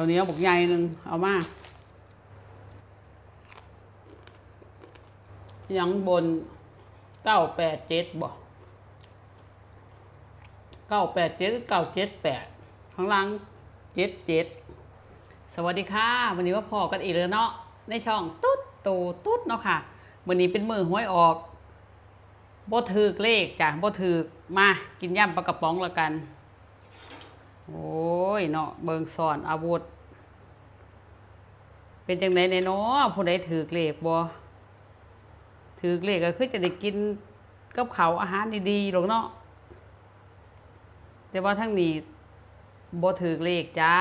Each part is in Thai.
ตัวนี้เอาบกใหญ่หนึ่งเอามายังบนเก้าแปดเจ็ดบ่เก้าแปดเจ็ดเก้าเจ็ดแปดข้างล่างเจ็ดเจ็ดสวัสดีค่ะ วันนี้ว่าพอกันอีกแล้วเนาะในช่องตุ๊ดตูตุ๊ดเนาะค่ะวันนี้เป็นมือห้วยออกบ่ถือเลขจ้ะบ่ถือมากินย่ำปลากระป๋องแล้วกัน โอ้ยเนาะเบิงสอนอาวุธ เป็นจังไดในเนาะผู้ใดถือเลขบ่ถือเลขก็คือจะได้กินกับเขาอาหารดีๆหรอกเนาะแต่ว่าทั้งนี้บ่ถือเลขจ้า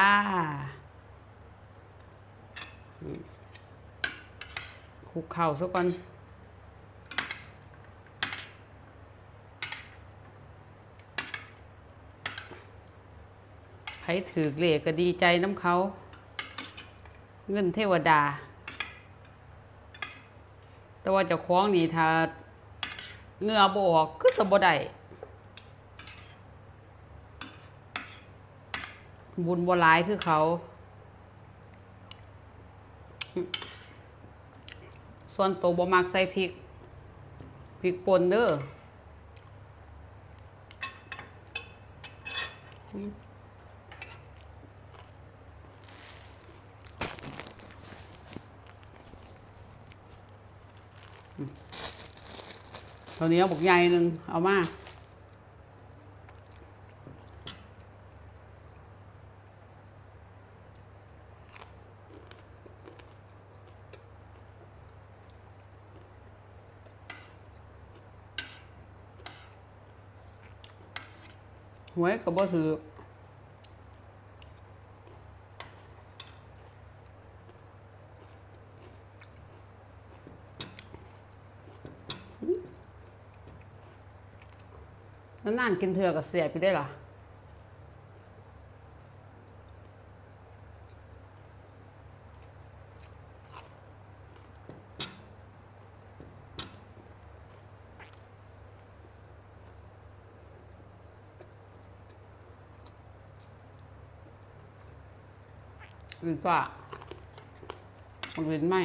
คลุกเข่าซะก่อน รถือเลขก็ดีใจน้ำเขา เงินเทวดา แต่ว่าเจะคล้าของนี่ถ้าเงือบออกคือสบได้บุญบ่หลายคือเขา ส่วนตัวบ่มักใส่พริก พริกป่นเด้อ ตัวนี้เอาบกใหญ่หนึ่งเอามาหวยก็บ่ถือ นานกินเถื่อกับเสียไปได้หรอลินฟ้ามันลินไหม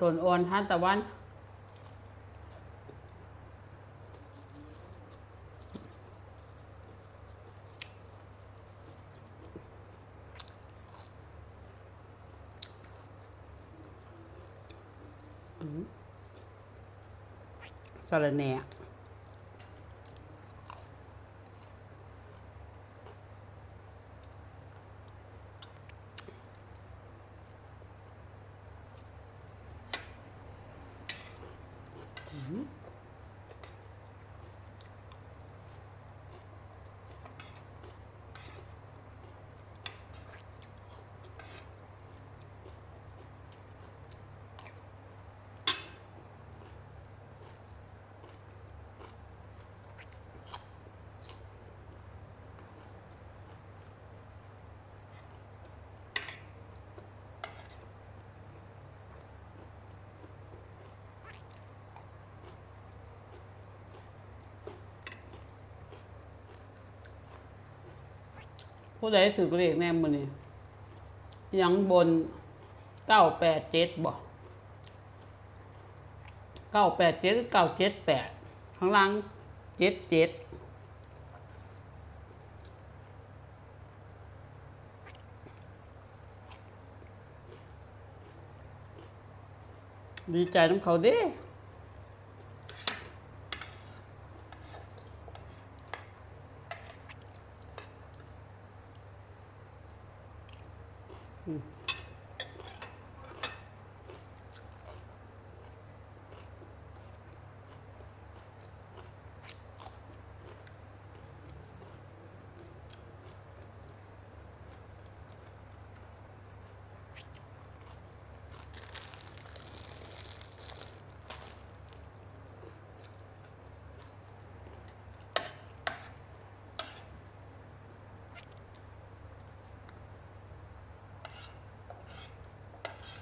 ต้นอ่อนทานตะวันสารแหน่ ผู้ใดถือเลขแน่มือนี่ยังบนเก้าแปดเจ็ดบ่เก้าแปดเจ็ดเก้าเจ็ดแปดข้างล่างเจ็ดเจ็ดดีใจน้ำเขาเด้ อ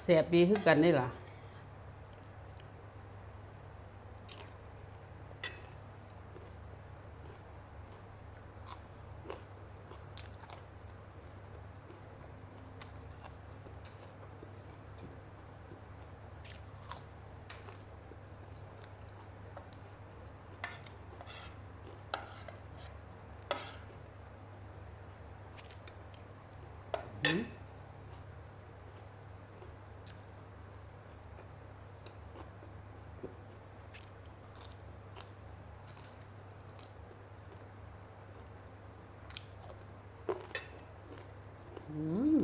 แสบดีคือกันนี่ล่ะ อืม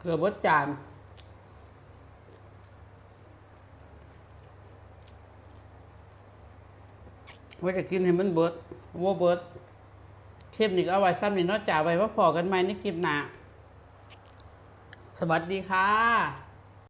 เกือบบดจานว่าจะกินให้มันเบิดว่าเบิดเทปนี้ก็เอาไว้ซ้ำนี่นอกจากไว้ว่าพอกันไหมในคลิปหน้าสวัสดีค่ะ